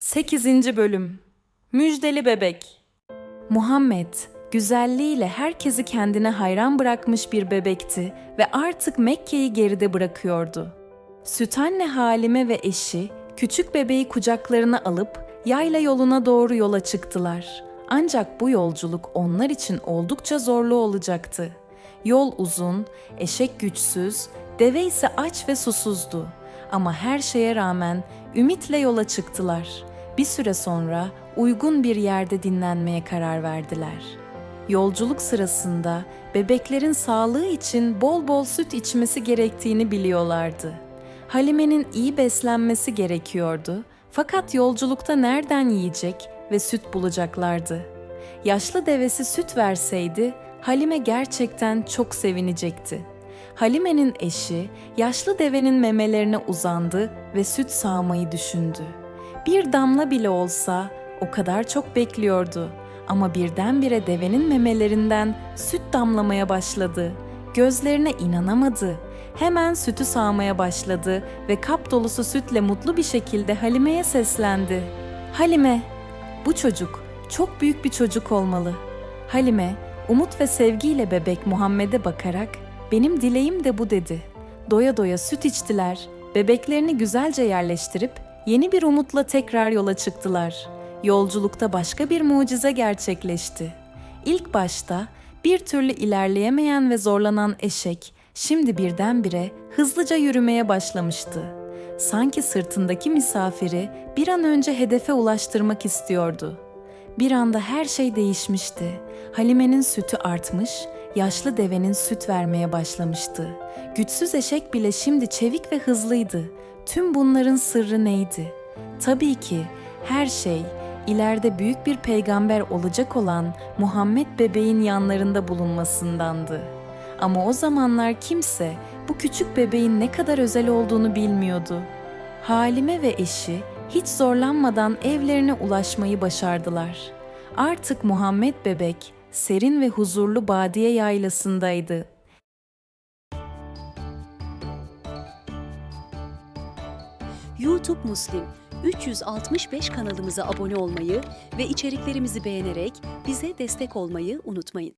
8. Bölüm Müjdeli Bebek Muhammed, güzelliğiyle herkesi kendine hayran bırakmış bir bebekti ve artık Mekke'yi geride bırakıyordu. Süt anne Halime ve eşi, küçük bebeği kucaklarına alıp yayla yoluna doğru yola çıktılar. Ancak bu yolculuk onlar için oldukça zorlu olacaktı. Yol uzun, eşek güçsüz, deve ise aç ve susuzdu. Ama her şeye rağmen ümitle yola çıktılar. Bir süre sonra uygun bir yerde dinlenmeye karar verdiler. Yolculuk sırasında bebeklerin sağlığı için bol bol süt içmesi gerektiğini biliyorlardı. Halime'nin iyi beslenmesi gerekiyordu. Fakat yolculukta nereden yiyecek ve süt bulacaklardı? Yaşlı devesi süt verseydi Halime gerçekten çok sevinecekti. Halime'nin eşi yaşlı devenin memelerine uzandı ve süt sağmayı düşündü. Bir damla bile olsa o kadar çok bekliyordu ama birdenbire devenin memelerinden süt damlamaya başladı. Gözlerine inanamadı. Hemen sütü sağmaya başladı ve kap dolusu sütle mutlu bir şekilde Halime'ye seslendi. Halime, bu çocuk çok büyük bir çocuk olmalı. Halime, umut ve sevgiyle bebek Muhammed'e bakarak benim dileğim de bu dedi. Doya doya süt içtiler. Bebeklerini güzelce yerleştirip yeni bir umutla tekrar yola çıktılar. Yolculukta başka bir mucize gerçekleşti. İlk başta bir türlü ilerleyemeyen ve zorlanan eşek şimdi birdenbire hızlıca yürümeye başlamıştı. Sanki sırtındaki misafiri bir an önce hedefe ulaştırmak istiyordu. Bir anda her şey değişmişti. Halime'nin sütü artmış, yaşlı devenin süt vermeye başlamıştı. Güçsüz eşek bile şimdi çevik ve hızlıydı. Tüm bunların sırrı neydi? Tabii ki her şey ileride büyük bir peygamber olacak olan Muhammed bebeğin yanlarında bulunmasındandı. Ama o zamanlar kimse bu küçük bebeğin ne kadar özel olduğunu bilmiyordu. Halime ve eşi hiç zorlanmadan evlerine ulaşmayı başardılar. Artık Muhammed bebek serin ve huzurlu Badiye yaylasındaydı. YouTube Muslim 365 kanalımıza abone olmayı ve içeriklerimizi beğenerek bize destek olmayı unutmayın.